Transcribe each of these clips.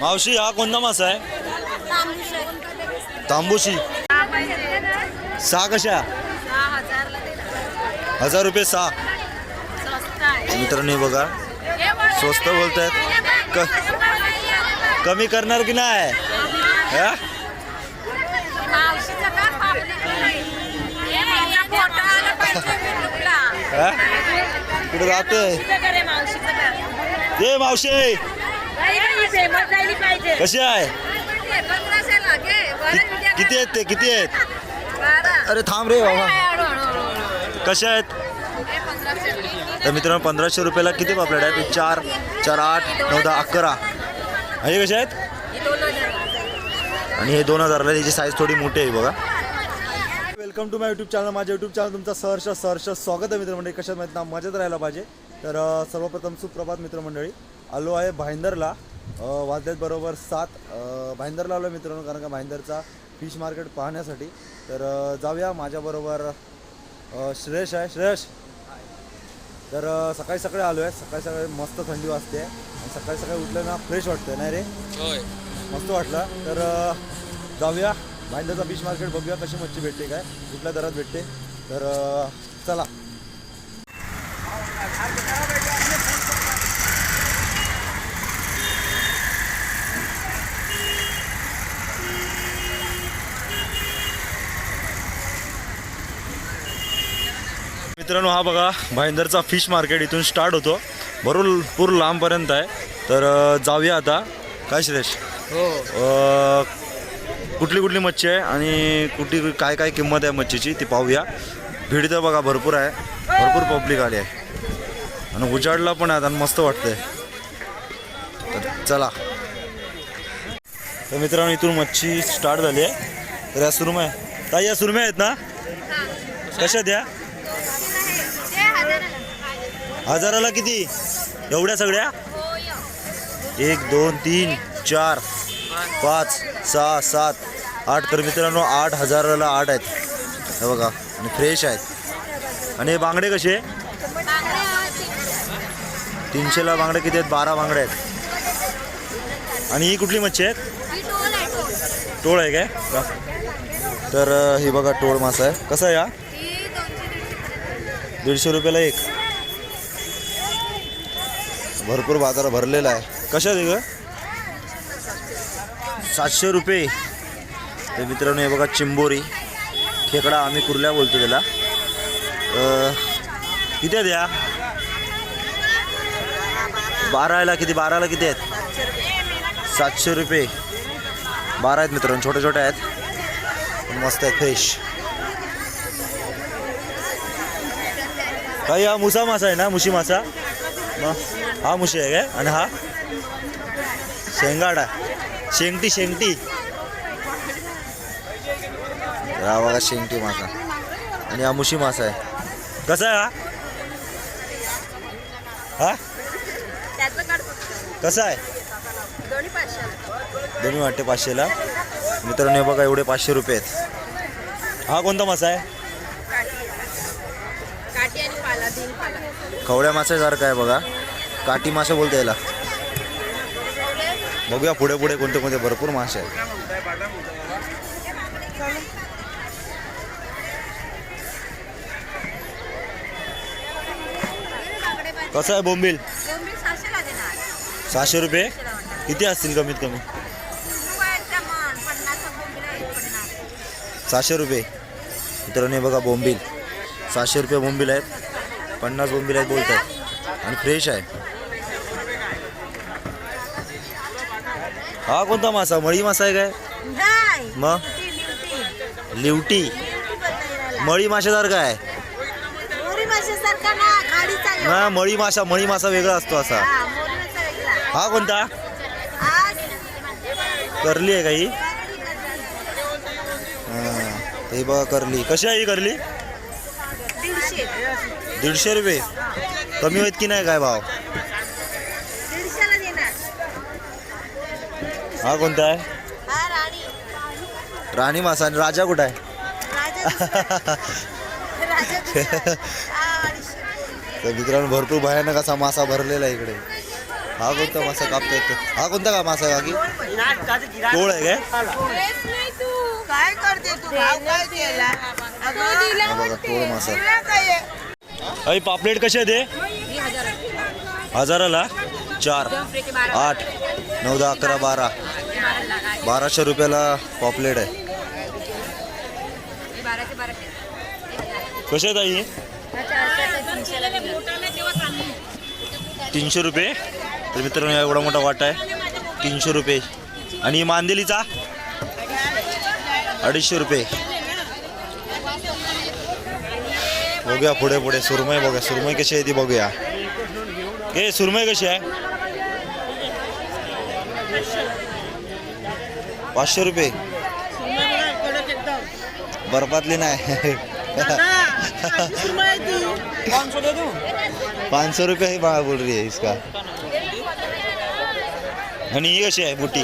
मावशी हा कोणता मासा आहे? तांबूशी. सहा कशा? हजार रुपये सहा. मित्रांनो बघा. स्वस्त बोलतायत. क- कमी करणार की नाही? कुठे राहतोय? ये मावशी! कशी आहे? कि- किती आहेत ते? किती आहेत? अरे थांब रे बाबा. कशा आहेत? तर मित्रांनो पंधराशे रुपयाला किती पापलेट आहेत? चार चार आठ नऊ दहा अकरा. हे कसे आहेत? आणि हे दोन हजारला त्याची साईज थोडी मोठी आहे बघा. Welcome to my YouTube channel माझ्या यूट्यूब चॅनल तुमचं सहर्ष सहर्ष स्वागत आहे मित्रमंडळी. कशात माहीत ना मजेत राहायला पाहिजे. तर अ, सर्वप्रथम सुप्रभात मित्रमंडळी. आलो आहे भाईंदरला. अ, वाजल्यात बरोबर सात. अ, भाईंदरला आलो मित्रांनो कारण का भाईंदरचा फिश मार्केट पाहण्यासाठी. तर जाऊया माझ्याबरोबर श्रेयश आहे. श्रेयश! तर सकाळी सकाळी आलो आहे सकाळी सकाळी मस्त थंडी वाजते. आणि सकाळी सकाळी उठलं ना फ्रेश वाटतं नाही रे? होय. मस्त वाटलं. तर जाऊया. भाईंदरचा फिश मार्केट बघूया कशी मच्छी भेटते काय. कुठल्या दरात भेटते. तर चला. मित्रांनो हा बघा भाईंदरचा फिश मार्केट इथून स्टार्ट होतो. भरून पूर लांबपर्यंत आहे. तर जाऊया आता. काय श्रेष हो. कुठली कुठली मच्छी आहे आणि कुठली काय काय किंमत आहे मच्छीची ती पाहूया. भीड तर बघा भरपूर आहे. भरपूर पब्लिक आली आहे. आणि उजाडला पण आहे आणि मस्त वाटतंय. तर चला. तर मित्रांनो इथून मच्छी स्टार्ट झाली आहे. तर या सुरमय ताई या सुरमय आहेत ना? कशा द्या हजाराला किती? एवढ्या सगळ्या? एक दोन तीन चार पाच सहा सात आठ. तर मित्रांनो आठ हजाराला आठ आहेत. हे बघा आणि फ्रेश आहेत. आणि हे बांगडे कसे? तीनशेला बांगडे किती आहेत? बारा बांगडे आहेत. आणि ही कुठली मच्छी आहेत? टोळ आहे काय? का? तर ही बघा टोळ मासा आहे. कसा आहे हा? दीडशे रुपयाला एक. भरपूर बाजार भरलेला आहे. कशा आहे ग? सातशे रुपये. तर मित्रांनो हे बघा चिंबोरी. खेकडा आम्ही कुर्ल्या बोलतो त्याला. किती आहेत या? बाराला किती? बाराला किती आहेत? सातशे रुपये. बारा आहेत मित्रांनो छोटे छोटे आहेत. मस्त आहेत फ्रेश काही हा मुसा मासा आहे ना? मुशी मासा? हा मुशी आहे काय? आणि हा? शेंगाडा. शेंगटी शेंगटी. हा बघा शेंगटी मासा. आणि हा मुशी मासा आहे. कसा आहे हा? हा? कसा आहे? दोन्ही वाटते पाचशेला. मित्रांनो हे बघा एवढे पाचशे रुपये आहेत. हा कोणता मासा आहे काठी आणि पाला तीन पाला खवड्या माशासारखा आहे बघा. काठी मासे बोलते याला. बघूया पुढे पुढे कोणते कोणते भरपूर मासे आहेत. कसं आहे बोंबील? सहाशे रुपये? किती असतील कमीत कमी? सहाशे रुपये. मित्रांनो बघा बोंबील. सहाशे रुपये बोंबील आहेत. पन्नास बोंबील आहेत बोलतात. आणि फ्रेश आहे. हा कोणता मासा? मळी मासा आहे काय? नाही. मग लिवटी. मळी माशासारखा आहे. ना मळी मासा मळी मासा वेगळा असतो असा. हा हा कोणता? करली आहे काही ते बघा करली. कशी आहे ही करली? दीडशे रुपये. कमी होत की नाही काय भाव? हा कोणता आहे? हा राणी. मासा. आणि राजा कुठं आहे. तर मित्रांनो भरपूर भयानक असा मासा भरलेला आहे इकडे. हा कोणता मासा कापता येतो हा कोणता का मासा काकी? कोळ आहे काय? काय करते तू? कोळ मासा. अई पापलेट कसे आहेत हजाराला? चार आठ नऊ दहा अकरा बारा. बाराशे रुपयाला पॉपलेट आहे. कसे आहेत तीनशे रुपये? तर मित्रांनो एवढा मोठा वाटा आहे. तीनशे रुपये. आणि मांदेलीचा? अडीचशे रुपये. बघूया पुढे पुढे. सुरमई बघूया. सुरमई कशी आहे ती बघूया. ए सुरमई कशी आहे? पाचशे रुपये. बर्फातली नाही. पाच सौ रुपये ही बाळा बोल रही है इसका. आणि ही कशी आहे मोठी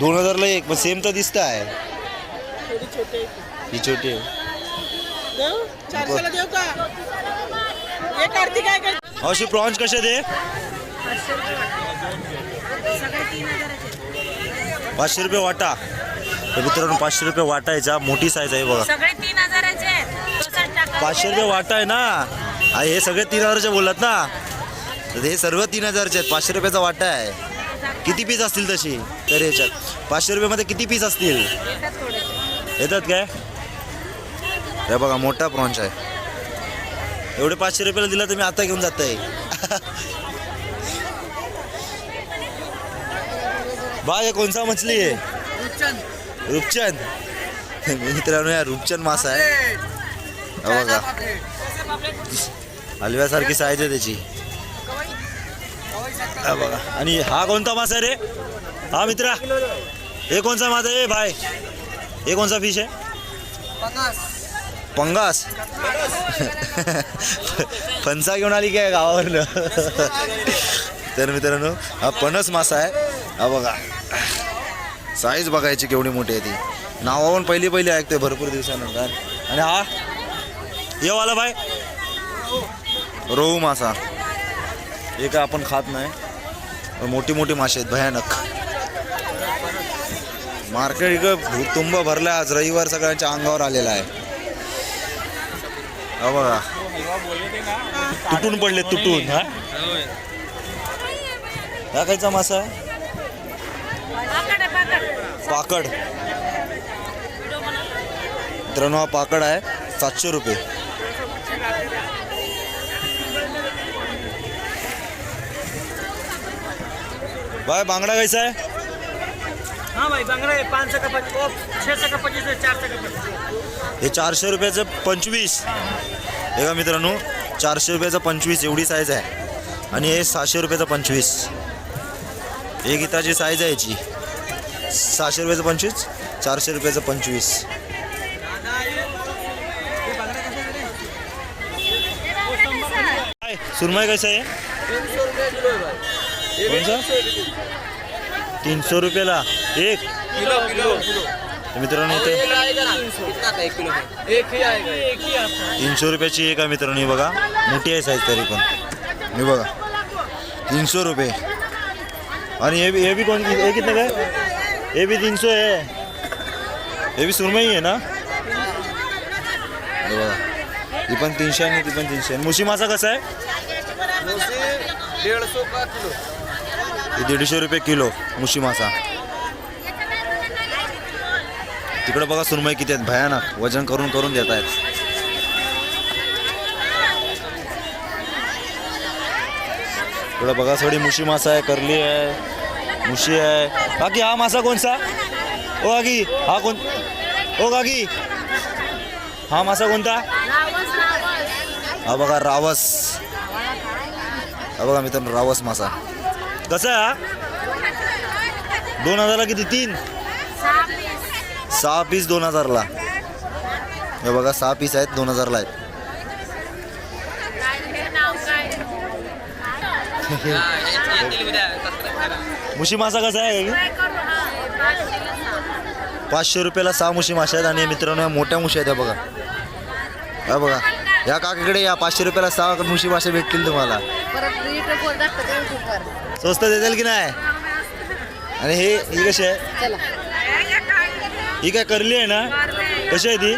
दोन हजारला एक. पण सेम तर दिसत आहे. ही छोटी आहे. चारशेला देऊ का? एक आरती काय काय अशी प्रॉन्स कसे दे? पाचशे रुपये वाटा. तर मित्रांनो पाचशे रुपये वाटा यायचा मोठी साईज आहे बघा. सगळे तीन हजाराचे आहेत. पाचशे रुपये वाटा आहे ना? आ, हे सगळे तीन हजारचे बोललात ना? तर हे सर्व तीन हजारचे आहेत. पाचशे रुपयाचा वाटा आहे. किती पीस असतील तशी? तर याच्यात. पाचशे रुपयामध्ये किती पीस असतील? येतात काय? हे बघा मोठा प्रॉन्च आहे. एवढे पाचशे रुपयाला दिला तर मी आता घेऊन जात आहे बा हे कोणसा मछली आहे? रूपचंद. मित्रांनो या रूपचंद मासा आहे. हा बघा. हलव्यासारखी साईज आहे त्याची. हा बघा. आणि हा कोणता मासा आहे रे? हा मित्रा. हे कोणचा मासा आहे? भाई हे कोणचा फिश आहे? पंगास. फणसा घेऊन आली काय गावावरनं? तर मित्रांनो हा पणस मासा आहे. हा बघा. साईज बघायची केवढी मोठी आहे ती. नावावरून पहिली पहिली ऐकते भरपूर दिवसानंतर. आणि हा? ये वाला भाई. रोहू मासा. हे काय आपण खात नाही. मोठी मोठी मासे आहेत भयानक. मार्केट इकडं तुंब भरलं आज रविवार सगळ्यांच्या अंगावर आलेला आहे. हा बघा. तुटून पडले तुटून हा? हा खायचा मासा? आहे पाकड. आहे, मित्रांनो हा पाकड आहे. सातशे रुपये. बाय बांगडा कैसा आहे? हाँ भाई बांगड़ा है पाँच सौ का पच्चीस छः सौ का पच्चीस चार सौ का पच्चीस हे चारशे रुपयाचं पंचवीस. हे का मित्रांनो चारशे रुपयाचं पंचवीस एवढी साईज आहे. आणि हे सहाशे रुपयाचं पंचवीस. एक गीताची साईज आहे याची. सहाशे रुपयाचं पंचवीस चारशे रुपयाचं पंचवीस. काय सुरमई कसं आहे? तीनशे रुपयाला. एक. Kilo kilo kilo. मित्रांनो इथे ही ही तीनशे रुपयाची एक आहे मित्रांनो? बघा. मोठी आहे साईज तरी पण. मी बघा. तीनशे रुपये. आणि हे भी हे भी कोण हे कितने काय हे भी तीनशे आहे. हे भी सुरमई आहे ना? हे बघा. ही पण तीनशे आणि ती पण तीनशे. मुशी मासा कसा आहे? डेढ़ सौ का किलो. दीडशे रुपये किलो मुशी मासा. तिकडे बघा सुरमई किती आहेत. भयानक. वजन करून करून देत आहेत. इकडे बघा सगळी मुशी मासा आहे करली आहे. मुशी आहे. बाकी हा मासा कोणचा? ओ काकी हा कोण? ओ काकी हा मासा कोणता? हा बघा रावस. हा बघा मित्रांनो रावस मासा. कसा आहे हा? दोन हजारला किती? तीन? सहा पीस दोन हजारला. हे बघा सहा पीस आहेत दोन हजारला आहेत. मुशी मासा कसा आहे? पाचशे रुपयाला सहा मुशी मासे आहेत आणि मित्रांनो या मोठ्या मुशी आहेत या बघा. हा बघा या काकाकडे या पाचशे रुपयाला सहा मुशी मासे भेटतील तुम्हाला. स्वस्त देतील की नाही? आणि हे ही कशी आहे? ही काय करली आहे ना कशी आहे ती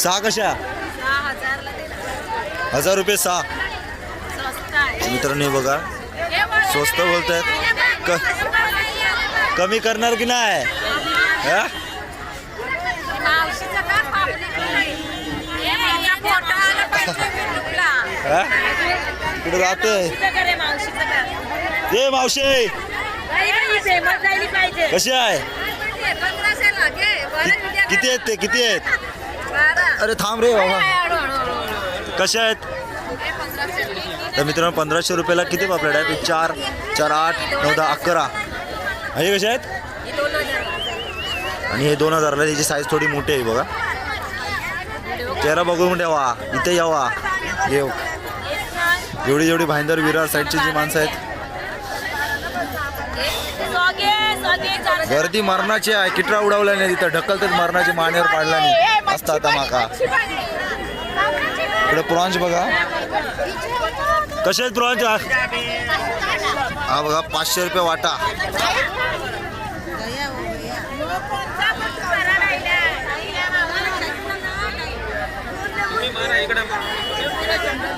सहा कशा हजार रुपये सहा मित्रांनो हे बघा स्वस्त बोलतायत क कमी करणार की नाही हा? हे. हा? कुठे जातोय मावशीचं घर आहे, मावशीचं घर. ये मावशी कशी आहे किती आहेत ते? किती आहेत. अरे थांब रे बाबा. कशा आहेत. तर मित्रांनो पंधराशे रुपयाला किती पापलेट आहेत? एक चार चार आठ नऊ दहा अकरा. हे कसे आहेत. आणि हे दोन हजारला त्याची साईज थोडी मोठी आहे बघा. चेहरा बघून ठेवा इथे यावा. येऊ जेवढी जेवढी भाईंदर विरार साईडची जी माणसं आहेत गर्दी मरणाची आहे. किटरा उडवला नाही. तिथं ढकलतात मरणाची मानेवर पाडला नाही. असता आता माका. इकडे प्रॉन्स बघा. कसे प्रॉन्स हा बघा पाचशे रुपये वाटा.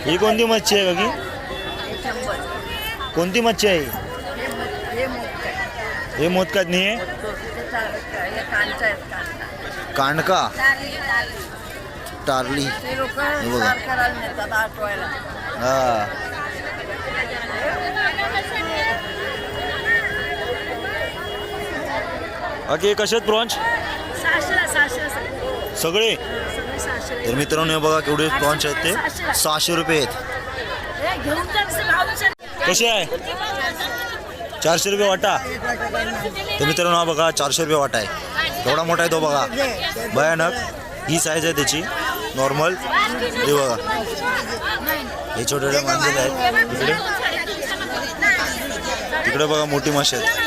ही कोणती मच्छी आहे का की? कोणती मच्छी आहे? हे मोदकात नाही आहे कांडका? टारली. हे बघा. हा. बाकी कसे आहेत सहाशेला, सहाशेला, सगळे? सगळे सहाशेला. तर मित्रांनो हे बघा केवढे प्रॉन्स आहेत ते. सहाशे रुपये आहेत. हे घेऊन जा, कसं भाव विचार- कसे आहे? चारशे रुपये वाटा. तर मित्रांनो हा बघा चारशे रुपये वाटा आहे. एवढा मोठा आहे तो बघा. भयानक. ही साईज आहे त्याची. नॉर्मल हे बघा. हे छोटे छोटे मांजरे आहेत. तिकडे तिकडे बघा मोठी मासे आहेत.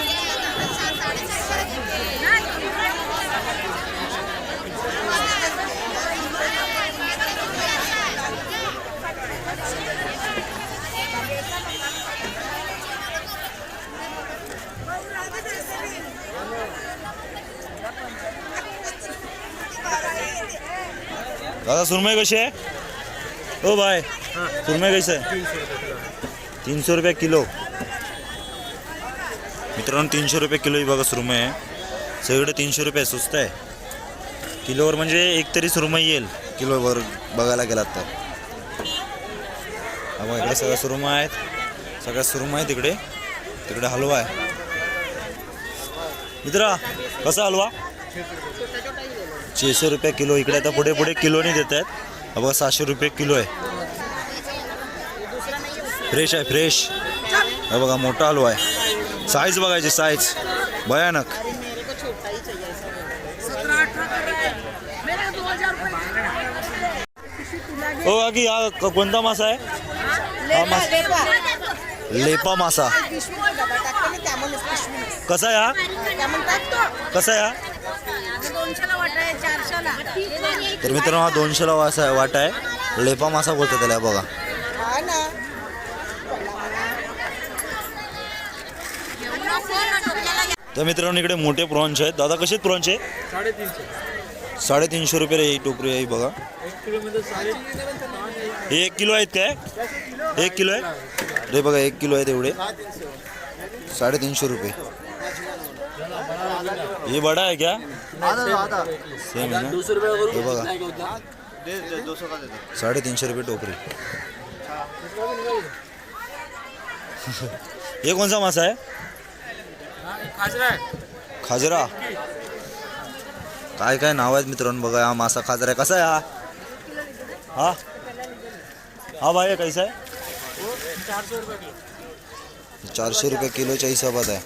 दादा सुरमई कशी आहे? हो बाय सुरमई कशी आहे? तीनशे रुपये किलो. मित्रांनो तीनशे रुपये किलो ही बघा सुरमई आहे. सगळीकडे तीनशे रुपये स्वस्त आहे. किलोवर म्हणजे एक तरी सुरमई येईल. किलोवर बघायला गेलात तर. हा इकडे सगळ्या सुरमा आहेत. सगळ्या सुरमा आहे तिकडे तिकडे हलवा आहे. मित्रा कसा हलवा? छेशे रुपये किलो. इकडे आता पुढे पुढे किलोने देत आहेत. बघा सहाशे रुपये किलो आहे. फ्रेश आहे फ्रेश हा बघा मोठा हलवा आहे. साईज बघायची साईज भयानक. हो अगि हा कोणता मासा आहे? हा मासा. लेपा मासा. कसा आहे हा? कसा आहे हा? तर मित्रांनो हा दोनशेला वासा वाटा आहे. लेपा मासा बोलतो त्याला बघा. तर मित्रांनो इकडे मोठे प्रॉन्स आहेत. दादा कसे प्रॉन्स आहे साडेतीनशे साडेतीनशे रुपये ही टोकरी आहे बघा. एक हे किलो आहेत काय? एक किलो आहे? हे बघा एक किलो आहे तेवढे साडेतीनशे रुपये. ये बडा आहे क्या सेम आहे ना? हे बघा साडेतीनशे रुपये टोकरी। हे? कोणचा मासा आहे खाजरा? काय काय नाव आहेत मित्रांनो? बघा हा मासा खाजरा आहे. कसा आहे हा? हा? हा भाई कैसा आहे? चारशे रुपये किलो. चारशे रुपये किलोच्या हिशोबात आहे.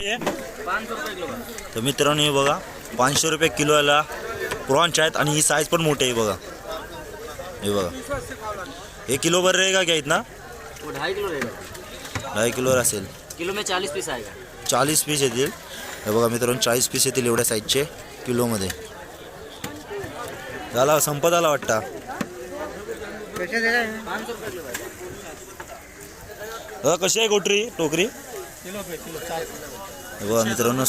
तर मित्रांनो हे बघा पाचशे रुपये किलोला प्रॉन्च आहेत आणि ही साईज पण मोठी आहे बघा. हे बघा. हे किलो भर रहेगा क्या इतना वो ढाई किलो रहेगा ढाई किलोवर असेल किलो में चालीस पीस आएगा. चाळीस पीस येतील. हे बघा मित्रांनो चाळीस पीस येतील एवढ्या साईजचे किलोमध्ये. झाला संपत आला वाटता. पाँच सौ रुपये किलो दादा कशी आहे गोटरी टोकरी? किलो किलो बघा मित्रांनो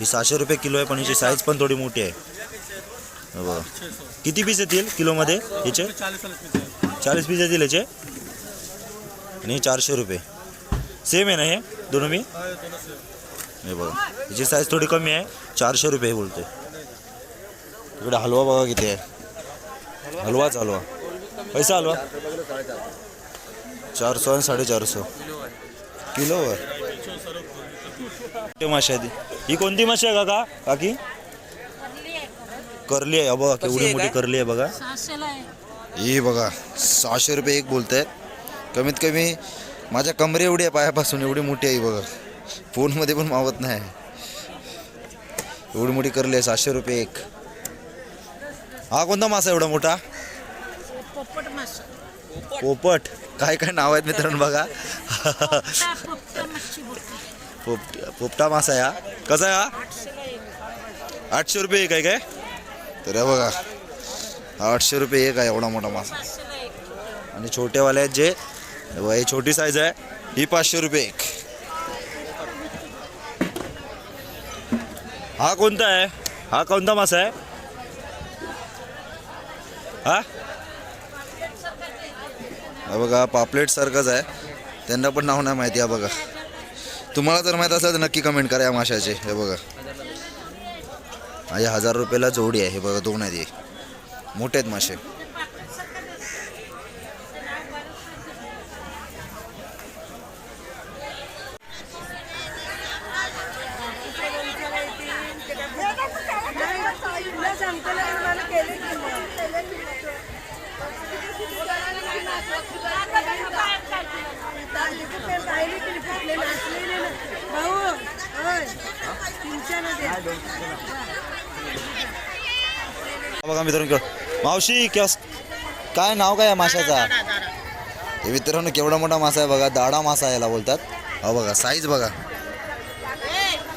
ही सहाशे रुपये किलो आहे पण हिची साईज पण थोडी मोठी आहे. हे बघा. किती पीस येतील किलोमध्ये याचे चाळीस पीस येतील याचे आणि चारशे रुपये. सेम आहे ना हे? दोन मी हे बघा. याची साईज थोडी कमी आहे. चारशे रुपये हे बोलते इकडे हलवा बघा किती आहे. हलवाच हलवा. पैसा हलवा? चारशे आणि साडेचारशे. किलोवर. ते माशी आहे ती ही कोणती माशी आहे काका? काकी? करली आहे. बघा केवढी मोठी करली आहे बघा. ही बघा सहाशे रुपये एक बोलत आहेत कमीत कमी माझ्या कमरे एवढी आहे पायापासून एवढी मोठी आहे ही बघा. फोनमध्ये पण मावत नाही. एवढी मोठी करली आहे सहाशे रुपये एक. हा कोणता मासा एवढा मोठा? पोपट मासा. पोपट. काय काय नाव आहेत मित्रांनो बघा. पोपटा पोपटा मासा आहे हा. कसा आहे हा? आठशे रुपये एक आहे काय? तर बघा. हा आठशे रुपये एक आहे एवढा मोठा मासा. आणि छोटेवाले आहेत जे हे ही छोटी साईज आहे. ही पाचशे रुपये एक. हा कोणता आहे? हा कोणता मासा आहे? हा? बघा पापलेट सारखाच आहे. त्यांना पण नाव नाही माहिती आहे बघा. तुम्हाला जर माहीत असेल तर नक्की कमेंट करा या माशाचे. हे बघा. माझ्या हजार रुपयाला जोडी आहे. हे बघा दोन आहेत मोठे आहेत मासे. बघा मित्रांनो मावशी कस काय नाव काय आहे माशाचा? हे मित्रांनो केवढा मोठा मासा आहे बघा दाडा मासा याला बोलतात. हा बघा साईज बघा.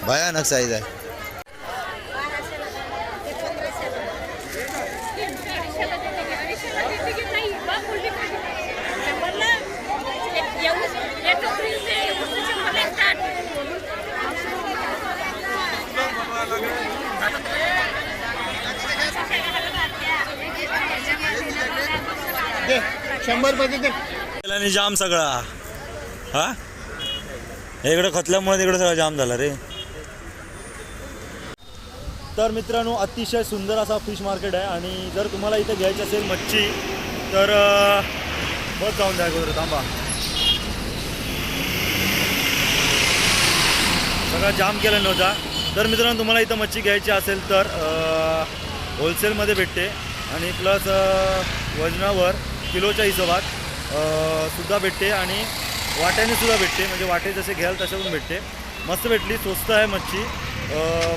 भयानक साईज आहे. शंभर आणि जाम सगळा. हा? हे इकडे खतल्यामुळे तिकडे सगळं जाम झाला रे. तर मित्रांनो अतिशय सुंदर असा फिश मार्केट आहे आणि जर तुम्हाला इथे घ्यायची असेल मच्छी तर बस जाऊन द्या अगोदर थांबा. सगळा जाम केला नव्हता. तर मित्रांनो तुम्हाला इथं मच्छी घ्यायची असेल तर होलसेलमध्ये भेटते. आणि प्लस वजनावर किलोच्या हिशोबात सुद्धा भेटते आणि वाट्याने सुद्धा भेटते. म्हणजे वाटे जसे घ्याल तसे पण भेटते. मस्त भेटली स्वस्त आहे मच्छी.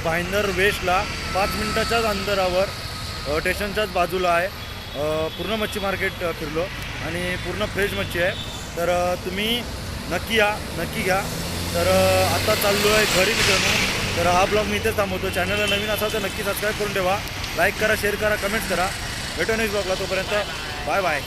भाईंदर वेस्टला पाच मिनटाच्याच अंतरावर स्टेशनच्याच बाजूला आहे. पूर्ण मच्छी मार्केट फिरलो आणि पूर्ण फ्रेश मच्छी आहे. तर तुम्ही नक्की या नक्की घ्या. तर आता चाललो आहे घरी मित्रांनो. तर हा ब्लॉग मी इथेच थांबवतो. चॅनलला नवीन असाल तर नक्की सबस्क्राईब करून ठेवा. लाईक करा शेअर करा कमेंट करा. भेटू नेक्स्ट ब्लॉगला. तोपर्यंत बाय बाय.